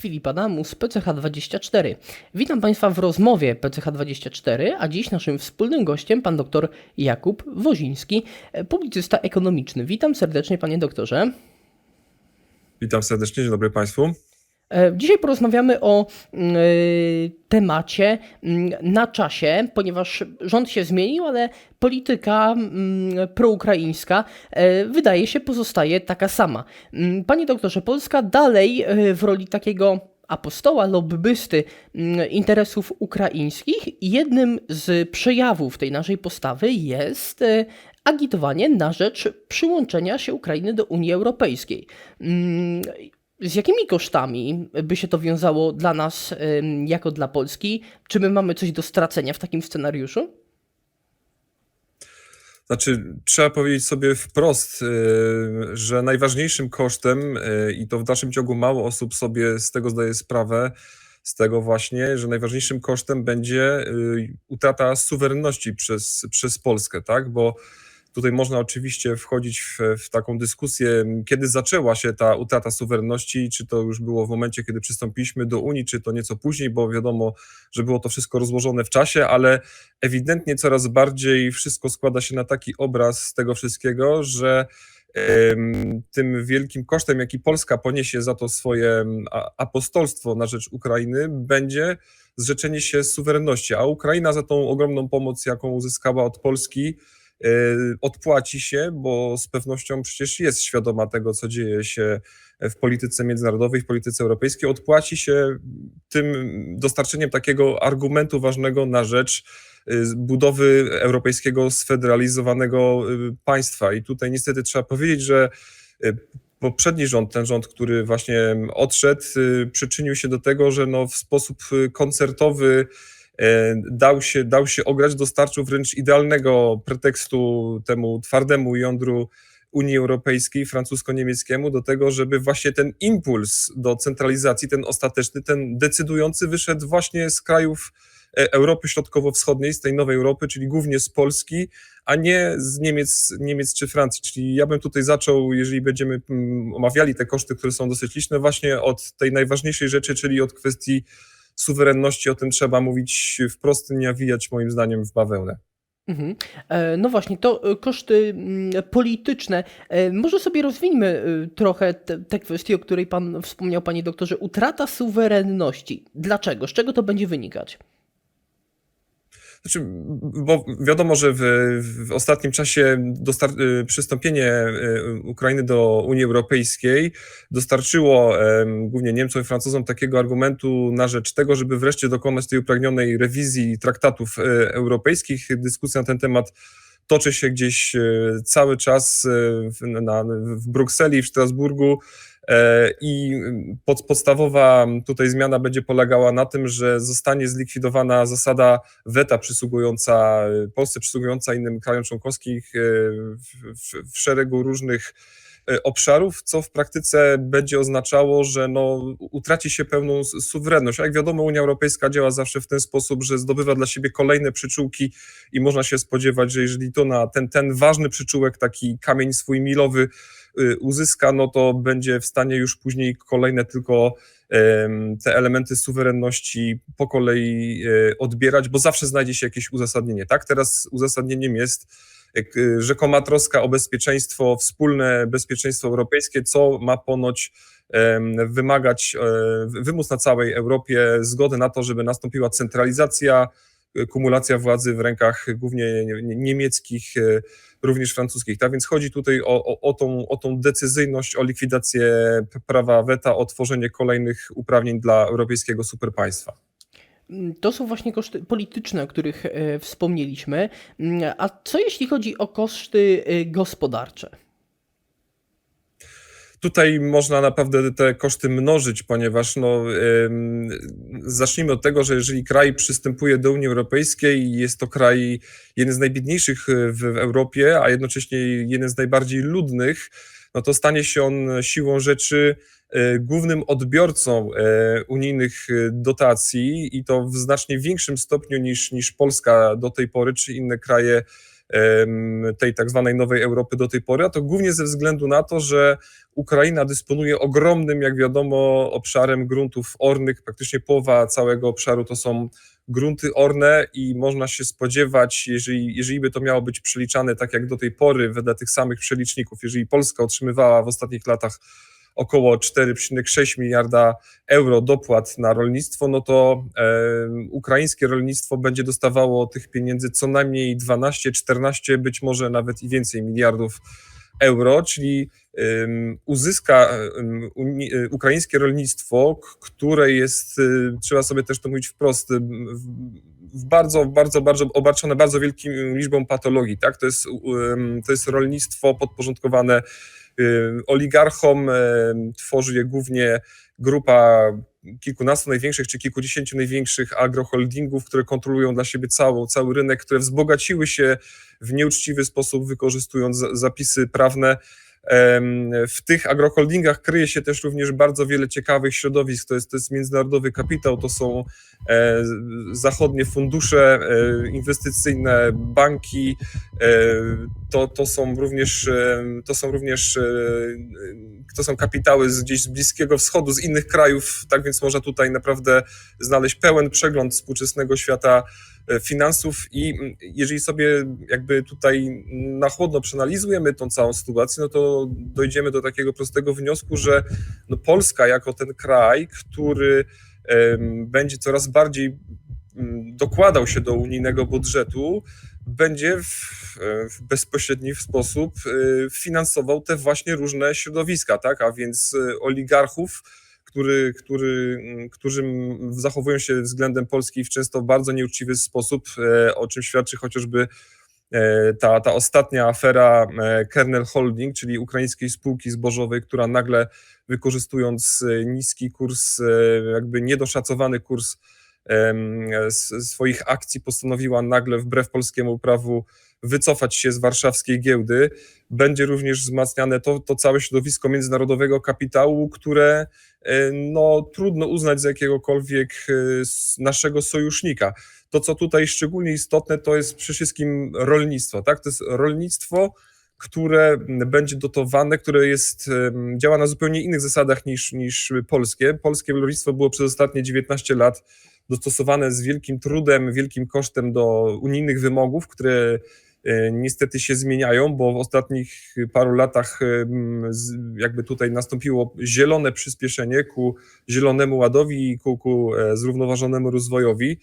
Filip Adamus, PCH24. Witam Państwa w rozmowie PCH24, a dziś naszym wspólnym gościem pan dr Jakub Woziński, publicysta ekonomiczny. Witam serdecznie panie doktorze. Witam serdecznie, dzień dobry Państwu. E, Dzisiaj porozmawiamy o mm, y, temacie mm, na czasie, ponieważ rząd się zmienił, ale polityka mm, proukraińska e, wydaje się pozostaje taka sama. Panie doktorze, Polska dalej e, w roli takiego apostoła, lobbysty interesów ukraińskich jednym z przejawów tej naszej postawy jest e, agitowanie na rzecz przyłączenia się Ukrainy do Unii Europejskiej. Z jakimi kosztami by się to wiązało dla nas, jako dla Polski? Czy my mamy coś do stracenia w takim scenariuszu? Znaczy, trzeba powiedzieć sobie wprost, y, że najważniejszym kosztem, y, i to w dalszym ciągu mało osób sobie z tego zdaje sprawę, z tego właśnie, że najważniejszym kosztem będzie y, utrata suwerenności przez, przez Polskę, tak? Bo tutaj można oczywiście wchodzić w, w taką dyskusję, kiedy zaczęła się ta utrata suwerenności, czy to już było w momencie, kiedy przystąpiliśmy do Unii, czy to nieco później, bo wiadomo, że było to wszystko rozłożone w czasie, ale ewidentnie coraz bardziej wszystko składa się na taki obraz tego wszystkiego, że tym wielkim kosztem, jaki Polska poniesie za to swoje apostolstwo na rzecz Ukrainy, będzie zrzeczenie się suwerenności, a Ukraina za tą ogromną pomoc, jaką uzyskała od Polski, odpłaci się, bo z pewnością przecież jest świadoma tego, co dzieje się w polityce międzynarodowej, w polityce europejskiej, odpłaci się tym dostarczeniem takiego argumentu ważnego na rzecz y, budowy europejskiego sfederalizowanego y, państwa. I tutaj niestety trzeba powiedzieć, że y, poprzedni rząd, ten rząd, który właśnie odszedł, y, przyczynił się do tego, że no w sposób y, koncertowy dał się, dał się ograć, dostarczył wręcz idealnego pretekstu temu twardemu jądru Unii Europejskiej, francusko-niemieckiemu, do tego, żeby właśnie ten impuls do centralizacji, ten ostateczny, ten decydujący, wyszedł właśnie z krajów e, Europy Środkowo-Wschodniej, z tej nowej Europy, czyli głównie z Polski, a nie z Niemiec, Niemiec czy Francji. Czyli ja bym tutaj zaczął, jeżeli będziemy mm, omawiali te koszty, które są dosyć liczne, właśnie od tej najważniejszej rzeczy, czyli od kwestii suwerenności. O tym trzeba mówić wprost, nie nawijać moim zdaniem w bawełnę. Mhm. E, No właśnie, to e, koszty mm, polityczne. E, Może sobie rozwijmy e, trochę te kwestie, o której Pan wspomniał, Panie doktorze. Utrata suwerenności. Dlaczego? Z czego to będzie wynikać? Znaczy, bo wiadomo, że w, w ostatnim czasie y, przystąpienie y, Ukrainy do Unii Europejskiej dostarczyło głównie Niemcom i Francuzom takiego argumentu na rzecz tego, żeby wreszcie dokonać tej upragnionej rewizji traktatów y, europejskich. Dyskusja na ten temat toczy się gdzieś cały czas w, na, w Brukseli, w Strasburgu. E, I pod, podstawowa tutaj zmiana będzie polegała na tym, że zostanie zlikwidowana zasada weta przysługująca y, Polsce, przysługująca innym krajom członkowskim y, w, w, w szeregu różnych obszarów, co w praktyce będzie oznaczało, że no, utraci się pełną suwerenność. Jak wiadomo, Unia Europejska działa zawsze w ten sposób, że zdobywa dla siebie kolejne przyczółki i można się spodziewać, że jeżeli to na ten, ten ważny przyczółek, taki kamień swój milowy y, uzyska, no to będzie w stanie już później kolejne tylko te elementy suwerenności po kolei e, odbierać, bo zawsze znajdzie się jakieś uzasadnienie. Tak, teraz uzasadnieniem jest e, rzekoma troska o bezpieczeństwo, wspólne bezpieczeństwo europejskie, co ma ponoć wymagać, e, wymóc na całej Europie zgody na to, żeby nastąpiła centralizacja, e, kumulacja władzy w rękach głównie nie- nie- niemieckich, e, również francuskich. Tak więc chodzi tutaj o, o, o, tą, o tą decyzyjność, o likwidację prawa weta, o tworzenie kolejnych uprawnień dla europejskiego superpaństwa. To są właśnie koszty polityczne, o których e, wspomnieliśmy. A co jeśli chodzi o koszty e, gospodarcze? Tutaj można naprawdę te koszty mnożyć, ponieważ no, zacznijmy od tego, że jeżeli kraj przystępuje do Unii Europejskiej jest to kraj jeden z najbiedniejszych y, w, Europie, a jednocześnie jeden z najbardziej ludnych, no to stanie się on siłą rzeczy głównym odbiorcą y, unijnych y, dotacji i to w znacznie większym stopniu niż, niż Polska do tej pory, czy inne kraje tej tak zwanej nowej Europy do tej pory, a to głównie ze względu na to, że Ukraina dysponuje ogromnym, jak wiadomo, obszarem gruntów ornych. Praktycznie połowa całego obszaru to są grunty orne i można się spodziewać, jeżeli, jeżeli by to miało być przeliczane tak jak do tej pory, wedle tych samych przeliczników, jeżeli Polska otrzymywała w ostatnich latach około 4,6 miliarda euro dopłat na rolnictwo, no to e, ukraińskie rolnictwo będzie dostawało tych pieniędzy co najmniej 12, 14, być może nawet i więcej miliardów euro, czyli uzyska uni, ukraińskie rolnictwo, które jest, y, trzeba sobie też to mówić wprost, w, bardzo, bardzo, bardzo obarczone bardzo wielką liczbą patologii, tak? To jest, to jest rolnictwo podporządkowane oligarchom, tworzy je głównie grupa kilkunastu największych czy kilkudziesięciu największych agroholdingów, które kontrolują dla siebie cały, cały rynek, które wzbogaciły się w nieuczciwy sposób, wykorzystując za- zapisy prawne. W tych agroholdingach kryje się też również bardzo wiele ciekawych środowisk. To jest, to jest międzynarodowy kapitał, to są e, zachodnie fundusze e, inwestycyjne, banki, e, to, to są również, to są również to są kapitały z, gdzieś z Bliskiego Wschodu, z innych krajów, tak więc można tutaj naprawdę znaleźć pełen przegląd współczesnego świata finansów i jeżeli sobie jakby tutaj na chłodno przeanalizujemy tą całą sytuację, no to dojdziemy do takiego prostego wniosku, że no Polska jako ten kraj, który będzie coraz bardziej dokładał się do unijnego budżetu, będzie w, w bezpośredni sposób y, finansował te właśnie różne środowiska, tak? A więc y, oligarchów, który, który, mm, którzy zachowują się względem Polski w często bardzo nieuczciwy sposób, e, o czym świadczy chociażby e, ta, ta ostatnia afera e, Kernel Holding, czyli ukraińskiej spółki zbożowej, która nagle wykorzystując niski kurs, jakby niedoszacowany kurs swoich akcji postanowiła nagle wbrew polskiemu prawu wycofać się z warszawskiej giełdy. Będzie również wzmacniane to, to całe środowisko międzynarodowego kapitału, które e, no, trudno uznać za jakiegokolwiek e, naszego sojusznika. To, co tutaj szczególnie istotne, to jest przede wszystkim rolnictwo. Tak? To jest rolnictwo, które będzie dotowane, które jest, działa na zupełnie innych zasadach niż, niż polskie. Polskie rolnictwo było przez ostatnie 19 lat dostosowane z wielkim trudem, wielkim kosztem do unijnych wymogów, które e, niestety się zmieniają, bo w ostatnich paru latach z- jakby tutaj nastąpiło zielone przyspieszenie ku zielonemu ładowi i ku, ku e, zrównoważonemu rozwojowi.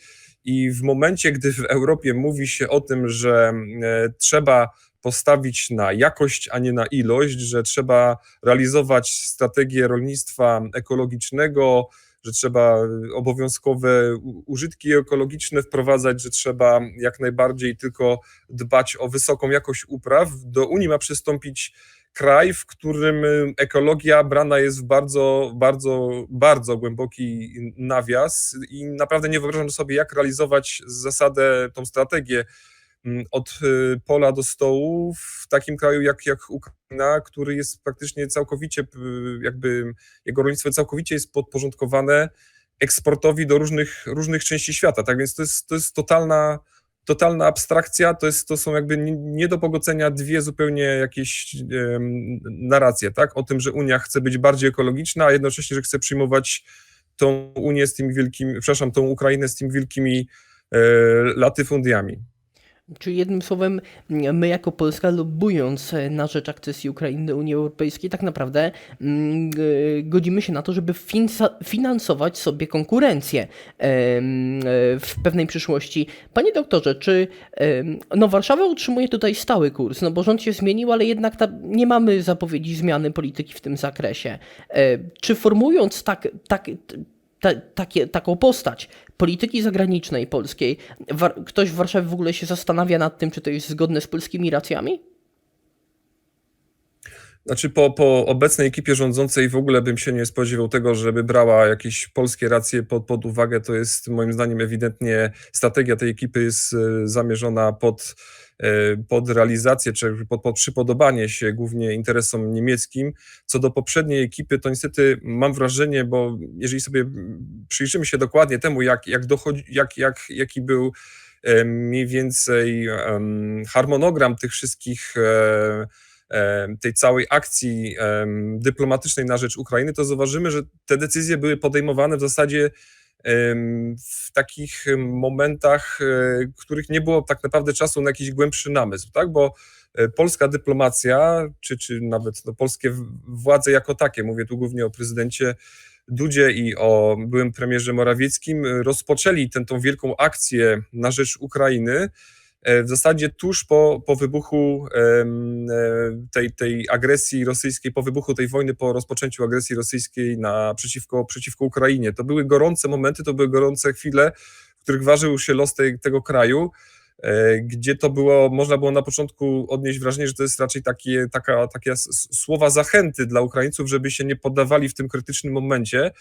I w momencie, gdy w Europie mówi się o tym, że e, trzeba postawić na jakość, a nie na ilość, że trzeba realizować strategię rolnictwa ekologicznego, że trzeba obowiązkowe u- użytki ekologiczne wprowadzać, że trzeba jak najbardziej tylko dbać o wysoką jakość upraw. Do Unii ma przystąpić kraj, w którym y, ekologia brana jest w bardzo, bardzo, bardzo głęboki nawias i naprawdę nie wyobrażam sobie, jak realizować zasadę, tą strategię od y, pola do stołu w takim kraju jak, jak Ukraina, który jest praktycznie całkowicie, jakby jego rolnictwo całkowicie jest podporządkowane eksportowi do różnych, różnych części świata. Tak więc to jest, to jest totalna, totalna abstrakcja, to, jest, to są jakby nie, do pogodzenia dwie zupełnie jakieś narracje, tak? O tym, że Unia chce być bardziej ekologiczna, a jednocześnie, że chce przyjmować tą Unię z tymi wielkimi, przepraszam, tą Ukrainę z tymi wielkimi e, latyfundiami. Czyli jednym słowem, my jako Polska lobbując e, na rzecz akcesji Ukrainy do Unii Europejskiej, tak naprawdę mm, e, godzimy się na to, żeby finansować sobie konkurencję e, w pewnej przyszłości. Panie doktorze, czy no Warszawa utrzymuje tutaj stały kurs, no bo rząd się zmienił, ale jednak ta, nie mamy zapowiedzi zmiany polityki w tym zakresie. Czy formując tak, tak, ta, takie, taką postać polityki zagranicznej polskiej, War- ktoś w Warszawie w ogóle się zastanawia nad tym, czy to jest zgodne z polskimi racjami? Znaczy po, po obecnej ekipie rządzącej w ogóle bym się nie spodziewał tego, żeby brała jakieś polskie racje pod, pod uwagę. To jest moim zdaniem ewidentnie strategia tej ekipy jest zamierzona pod, e, pod realizację czy pod, pod przypodobanie się głównie interesom niemieckim. Co do poprzedniej ekipy, to niestety mam wrażenie, bo jeżeli sobie przyjrzymy się dokładnie temu, jak, jak dochodzi, jak, jak, jaki był e, mniej więcej harmonogram tych wszystkich e, tej całej akcji dyplomatycznej na rzecz Ukrainy, to zauważymy, że te decyzje były podejmowane w zasadzie w takich momentach, e, których nie było tak naprawdę czasu na jakiś głębszy namysł, tak? Bo e, polska dyplomacja, czy, czy nawet no, polskie władze jako takie, mówię tu głównie o prezydencie Dudzie i o byłym premierze Morawieckim, rozpoczęli tę tą wielką akcję na rzecz Ukrainy w zasadzie tuż po, po wybuchu e, tej, tej agresji rosyjskiej, po wybuchu tej wojny, po rozpoczęciu agresji rosyjskiej na, przeciwko, przeciwko Ukrainie. To były gorące momenty, to były gorące chwile, w których ważył się los tej, tego kraju, e, gdzie to było, można było na początku odnieść wrażenie, że to jest raczej takie, taka, takie słowa zachęty dla Ukraińców, żeby się nie poddawali w tym krytycznym momencie.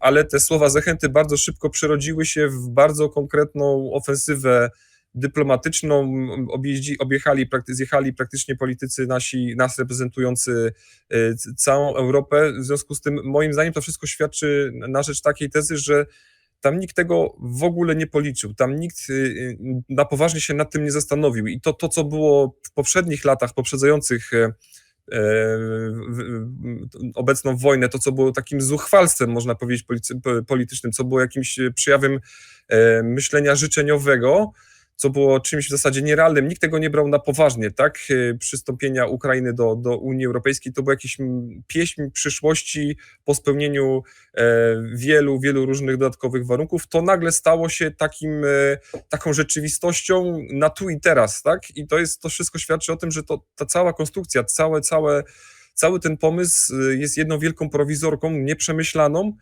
Ale te słowa zachęty bardzo szybko przerodziły się w bardzo konkretną ofensywę dyplomatyczną. Objeździ, objechali, prakty, zjechali praktycznie politycy nasi, nas reprezentujący c- całą Europę. W związku z tym, moim zdaniem, to wszystko świadczy na rzecz takiej tezy, że tam nikt tego w ogóle nie policzył, tam nikt y, y, na poważnie się nad tym nie zastanowił. I to, to co było w poprzednich latach poprzedzających e, obecną wojnę, to co było takim zuchwalstwem, można powiedzieć, politycznym, co było jakimś e, przejawem e, myślenia życzeniowego, co było czymś w zasadzie nierealnym. Nikt tego nie brał na poważnie, tak? E, Przystąpienia Ukrainy do, do Unii Europejskiej to była jakaś mm, pieśń przyszłości po spełnieniu e, wielu, wielu różnych dodatkowych warunków. To nagle stało się takim, e, taką rzeczywistością na tu i teraz, tak? I to jest, to wszystko świadczy o tym, że to, ta cała konstrukcja, całe, całe, cały ten pomysł jest jedną wielką prowizorką, nieprzemyślaną,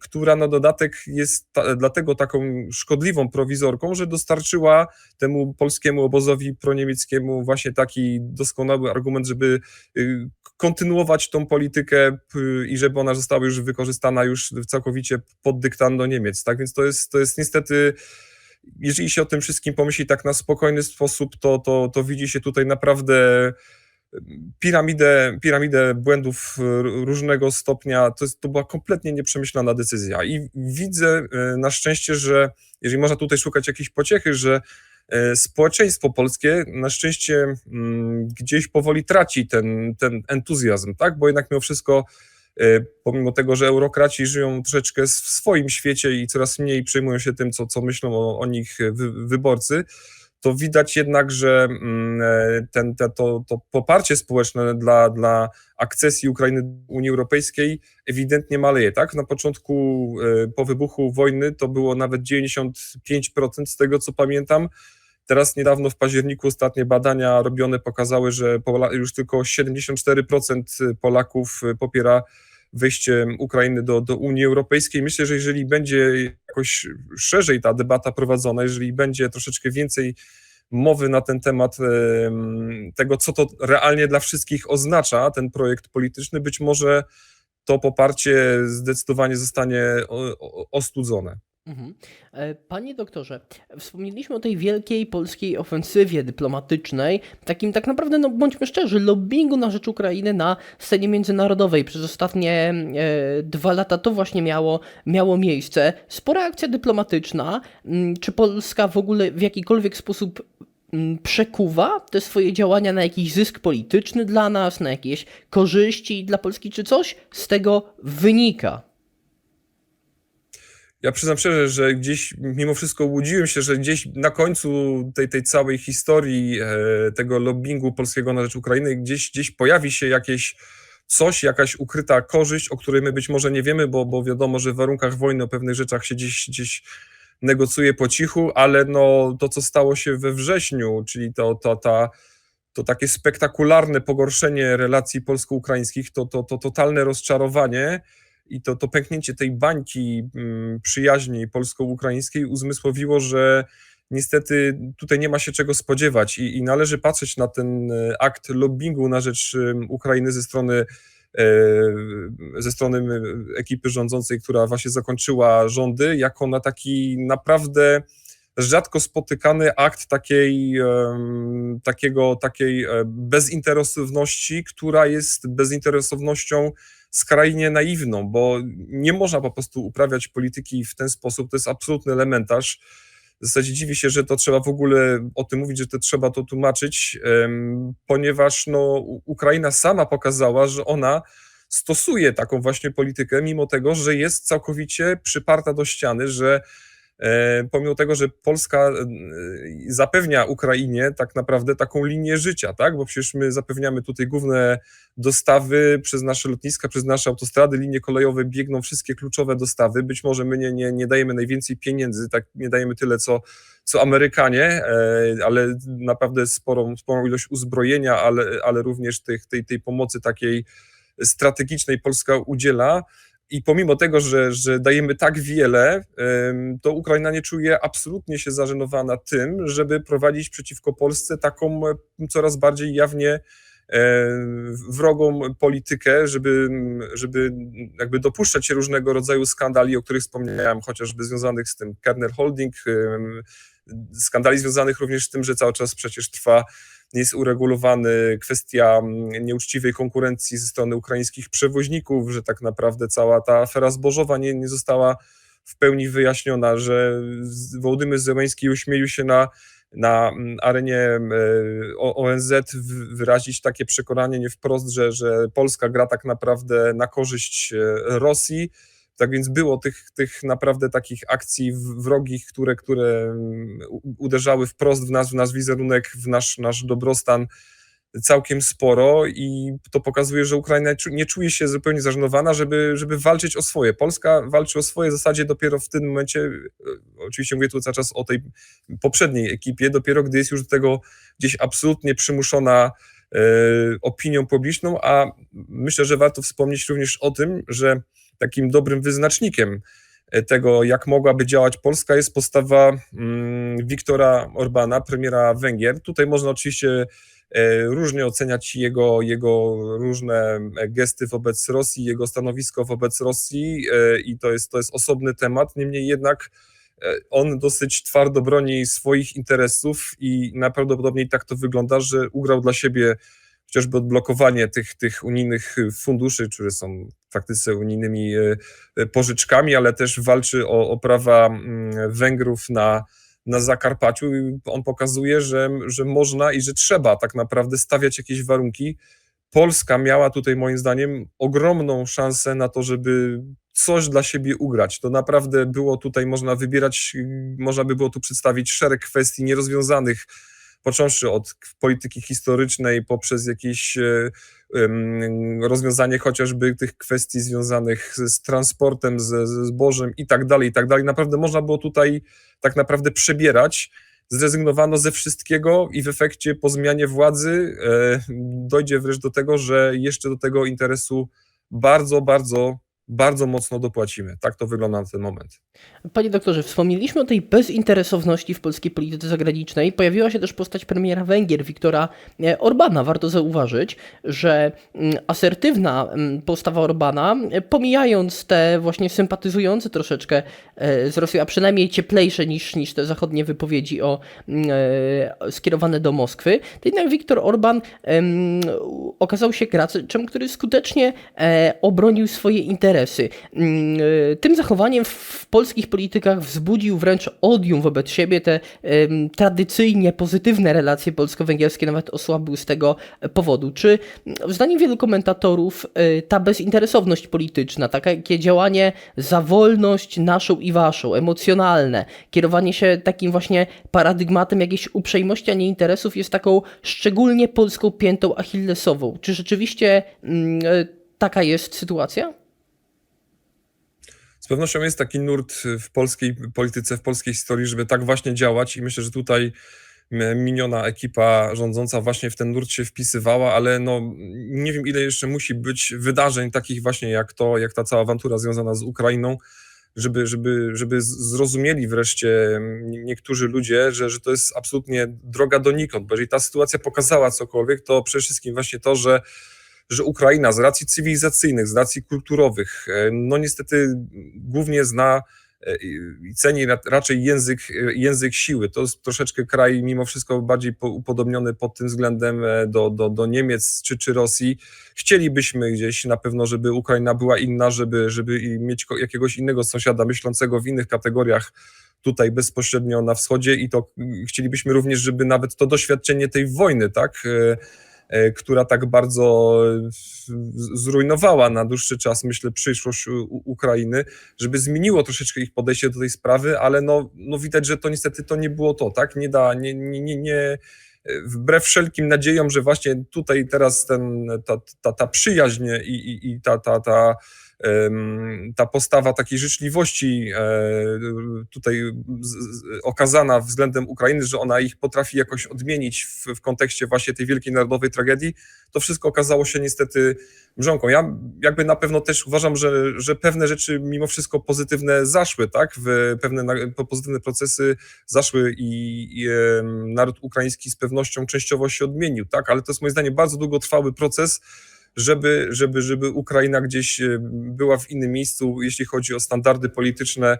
która na dodatek jest ta, dlatego taką szkodliwą prowizorką, że dostarczyła temu polskiemu obozowi proniemieckiemu właśnie taki doskonały argument, żeby y, kontynuować tą politykę i żeby ona została już wykorzystana już całkowicie pod dyktando Niemiec. Tak więc to jest, to jest niestety jeżeli się o tym wszystkim pomyśli tak na spokojny sposób, to, to, to widzi się tutaj naprawdę piramidę, piramidę błędów różnego stopnia. To, jest, to była kompletnie nieprzemyślana decyzja. I widzę e, na szczęście, że jeżeli można tutaj szukać jakiejś pociechy, że e, społeczeństwo polskie na szczęście mm, gdzieś powoli traci ten, ten entuzjazm, tak? Bo jednak mimo wszystko e, pomimo tego, że eurokraci żyją troszeczkę w swoim świecie i coraz mniej przejmują się tym, co, co myślą o, o nich wy, wyborcy, to widać jednak, że mm, e, ten, te, to, to poparcie społeczne dla, dla akcesji Ukrainy do Unii Europejskiej ewidentnie maleje. Tak? Na początku, e, po wybuchu wojny, to było nawet 95% z tego, co pamiętam. Teraz niedawno w październiku ostatnie badania robione pokazały, że już tylko 74% Polaków popiera wejście Ukrainy do, do Unii Europejskiej. Myślę, że jeżeli będzie jakoś szerzej ta debata prowadzona, jeżeli będzie troszeczkę więcej mowy na ten temat em, tego, co to realnie dla wszystkich oznacza, ten projekt polityczny, być może to poparcie zdecydowanie zostanie ostudzone. Mhm. E, Panie doktorze, wspomnieliśmy o tej wielkiej polskiej ofensywie dyplomatycznej, takim tak naprawdę, no bądźmy szczerzy, lobbingu na rzecz Ukrainy na scenie międzynarodowej. Przez ostatnie e, dwa lata to właśnie miało, miało miejsce. Spora akcja dyplomatyczna. Mm, Czy Polska w ogóle w jakikolwiek sposób mm, przekuwa te swoje działania na jakiś zysk polityczny dla nas, na jakieś korzyści dla Polski, czy coś z tego wynika? Ja przyznam szczerze, że gdzieś mimo wszystko łudziłem się, że gdzieś na końcu tej, tej całej historii e, tego lobbingu polskiego na rzecz Ukrainy gdzieś, gdzieś pojawi się jakieś coś, jakaś ukryta korzyść, o której my być może nie wiemy, bo, bo wiadomo, że w warunkach wojny o pewnych rzeczach się gdzieś, gdzieś negocjuje po cichu, ale no, to, co stało się we wrześniu, czyli to, to, ta, to takie spektakularne pogorszenie relacji polsko-ukraińskich, to, to, to totalne rozczarowanie i to, to pęknięcie tej bańki mm, przyjaźni polsko-ukraińskiej uzmysłowiło, że niestety tutaj nie ma się czego spodziewać i, i należy patrzeć na ten e, akt lobbingu na rzecz Ukrainy ze strony e, ze strony ekipy rządzącej, która właśnie zakończyła rządy, jako na taki naprawdę rzadko spotykany akt takiej, takiego, takiej e, bezinteresowności, która jest bezinteresownością skrajnie naiwną, bo nie można po prostu uprawiać polityki w ten sposób, to jest absolutny elementarz. W zasadzie dziwi się, że to trzeba w ogóle o tym mówić, że to trzeba to tłumaczyć, ponieważ no, Ukraina sama pokazała, że ona stosuje taką właśnie politykę, mimo tego, że jest całkowicie przyparta do ściany, że pomimo tego, że Polska e, zapewnia Ukrainie tak naprawdę taką linię życia, tak? Bo przecież my zapewniamy tutaj główne dostawy przez nasze lotniska, przez nasze autostrady, linie kolejowe biegną wszystkie kluczowe dostawy. Być może my nie, nie, nie dajemy najwięcej pieniędzy, tak nie dajemy tyle co, co Amerykanie, e, ale naprawdę sporą, sporą ilość uzbrojenia, ale, ale również tych, tej, tej pomocy takiej strategicznej Polska udziela. I pomimo tego, że, że dajemy tak wiele, to Ukraina nie czuje absolutnie się zażenowana tym, żeby prowadzić przeciwko Polsce taką e, coraz bardziej jawnie e, wrogą politykę, żeby, żeby jakby dopuszczać się różnego rodzaju skandali, o których wspomniałem, chociażby związanych z tym Kerner Holding, skandali związanych również z tym, że cały czas przecież trwa jest uregulowany kwestia mm, nieuczciwej konkurencji ze strony ukraińskich przewoźników, że tak naprawdę cała ta afera zbożowa nie, nie została w pełni wyjaśniona, że Wołodymyr Zełański ośmielił się na, na mm, arenie e, O- ONZ wyrazić takie przekonanie nie wprost, że, że Polska gra tak naprawdę na korzyść e, Rosji. Tak więc było tych, tych naprawdę takich akcji wrogich, które, które mm, uderzały wprost w nas, w nasz wizerunek, w nasz, nasz dobrostan całkiem sporo i to pokazuje, że Ukraina nie czuje się zupełnie zażenowana, żeby, żeby walczyć o swoje. Polska walczy o swoje w zasadzie dopiero w tym momencie, e, oczywiście mówię tu cały czas o tej poprzedniej ekipie, dopiero gdy jest już do tego gdzieś absolutnie przymuszona e, opinią publiczną, a myślę, że warto wspomnieć również o tym, że takim dobrym wyznacznikiem e, tego, jak mogłaby działać Polska, jest postawa mm, Wiktora Orbana, premiera Węgier. Tutaj można oczywiście e, różnie oceniać jego, jego różne gesty wobec Rosji, jego stanowisko wobec Rosji e, i to jest, to jest osobny temat. Niemniej jednak e, on dosyć twardo broni swoich interesów i najprawdopodobniej tak to wygląda, że ugrał dla siebie chociażby odblokowanie tych, tych unijnych funduszy, które są w praktyce unijnymi e, e, pożyczkami, ale też walczy o, o prawa mm, Węgrów na, na Zakarpaciu. On pokazuje, że, że można i że trzeba tak naprawdę stawiać jakieś warunki. Polska miała tutaj moim zdaniem ogromną szansę na to, żeby coś dla siebie ugrać. To naprawdę było tutaj, można wybierać, y, można by było tu przedstawić szereg kwestii nierozwiązanych, począwszy od polityki historycznej, poprzez jakieś e, rozwiązanie chociażby tych kwestii związanych z, transportem, ze zbożem i tak dalej, i tak dalej. Naprawdę można było tutaj tak naprawdę przebierać. Zrezygnowano ze wszystkiego i w efekcie po zmianie władzy e, dojdzie wreszcie do tego, że jeszcze do tego interesu bardzo, bardzo, bardzo mocno dopłacimy. Tak to wygląda na ten moment. Panie doktorze, wspomnieliśmy o tej bezinteresowności w polskiej polityce zagranicznej. Pojawiła się też postać premiera Węgier, Wiktora e, Orbana. Warto zauważyć, że mm, asertywna mm, postawa Orbana, e, pomijając te właśnie sympatyzujące troszeczkę e, z Rosją, a przynajmniej cieplejsze niż, niż te zachodnie wypowiedzi o, mm, skierowane do Moskwy, to jednak Viktor Orban okazał się graczem, który skutecznie obronił swoje interesy. Mm, e, Tym zachowaniem w, polskich politykach wzbudził wręcz odium wobec siebie. Te tradycyjnie pozytywne relacje polsko-węgierskie nawet osłabły z tego powodu. Czy mm, zdaniem wielu komentatorów e, ta bezinteresowność polityczna, takie działanie za wolność naszą i waszą, emocjonalne, kierowanie się takim właśnie paradygmatem jakiejś uprzejmości, a nie interesów jest taką szczególnie polską piętą achillesową. Czy rzeczywiście mm, e, taka jest sytuacja? Z pewnością jest taki nurt w polskiej polityce, w polskiej historii, żeby tak właśnie działać i myślę, że tutaj miniona ekipa rządząca właśnie w ten nurt się wpisywała, ale no nie wiem ile jeszcze musi być wydarzeń takich właśnie jak to, jak ta cała awantura związana z Ukrainą, żeby, żeby, żeby zrozumieli wreszcie niektórzy ludzie, że, że to jest absolutnie droga donikąd, bo jeżeli ta sytuacja pokazała cokolwiek, to przede wszystkim właśnie to, że że Ukraina z racji cywilizacyjnych, z racji kulturowych, e, no niestety głównie zna e, i ceni ra- raczej język, e, język siły. To jest troszeczkę kraj mimo wszystko bardziej po- upodobniony pod tym względem do, do, do Niemiec czy, czy Rosji. Chcielibyśmy gdzieś na pewno, żeby Ukraina była inna, żeby, żeby mieć jakiegoś innego sąsiada myślącego w innych kategoriach tutaj bezpośrednio na wschodzie i to chcielibyśmy również, żeby nawet to doświadczenie tej wojny, tak, która tak bardzo e, zrujnowała na dłuższy czas, myślę, przyszłość Ukrainy, żeby zmieniło troszeczkę ich podejście do tej sprawy, ale no, no widać, że to niestety to nie było to, tak, nie da, nie, nie, nie, nie wbrew wszelkim nadziejom, że właśnie tutaj teraz ten, ta, ta, ta przyjaźń i, i, i ta, ta, ta, ta postawa takiej życzliwości e, tutaj okazana względem Ukrainy, że ona ich potrafi jakoś odmienić w, w kontekście właśnie tej wielkiej narodowej tragedii, to wszystko okazało się niestety mrzonką. Ja jakby na pewno też uważam, że, że pewne rzeczy mimo wszystko pozytywne zaszły, tak? W pewne pozytywne procesy zaszły i, i naród ukraiński z pewnością częściowo się odmienił, tak? Ale to jest moim zdaniem bardzo długotrwały proces, żeby, żeby, żeby Ukraina gdzieś e, była w innym miejscu, jeśli chodzi o standardy polityczne,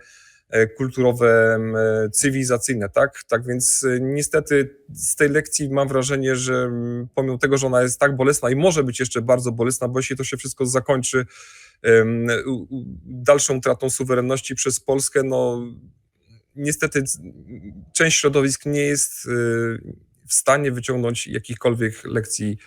e, kulturowe, e, cywilizacyjne, tak? Tak więc niestety z tej lekcji mam wrażenie, że pomimo tego, że ona jest tak bolesna i może być jeszcze bardzo bolesna, bo jeśli to się wszystko zakończy dalszą utratą suwerenności przez Polskę, no niestety część środowisk nie jest w stanie wyciągnąć jakichkolwiek lekcji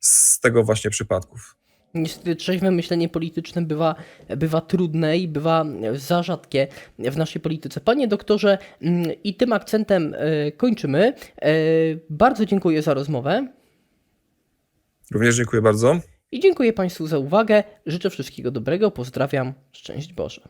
z tego właśnie przypadków. Niestety trzeźwe myślenie polityczne bywa, bywa trudne i bywa za rzadkie w naszej polityce. Panie doktorze, mm, i tym akcentem e, kończymy. E, Bardzo dziękuję za rozmowę Również dziękuję bardzo. i dziękuję Państwu za uwagę. Życzę wszystkiego dobrego. Pozdrawiam. Szczęść Boże.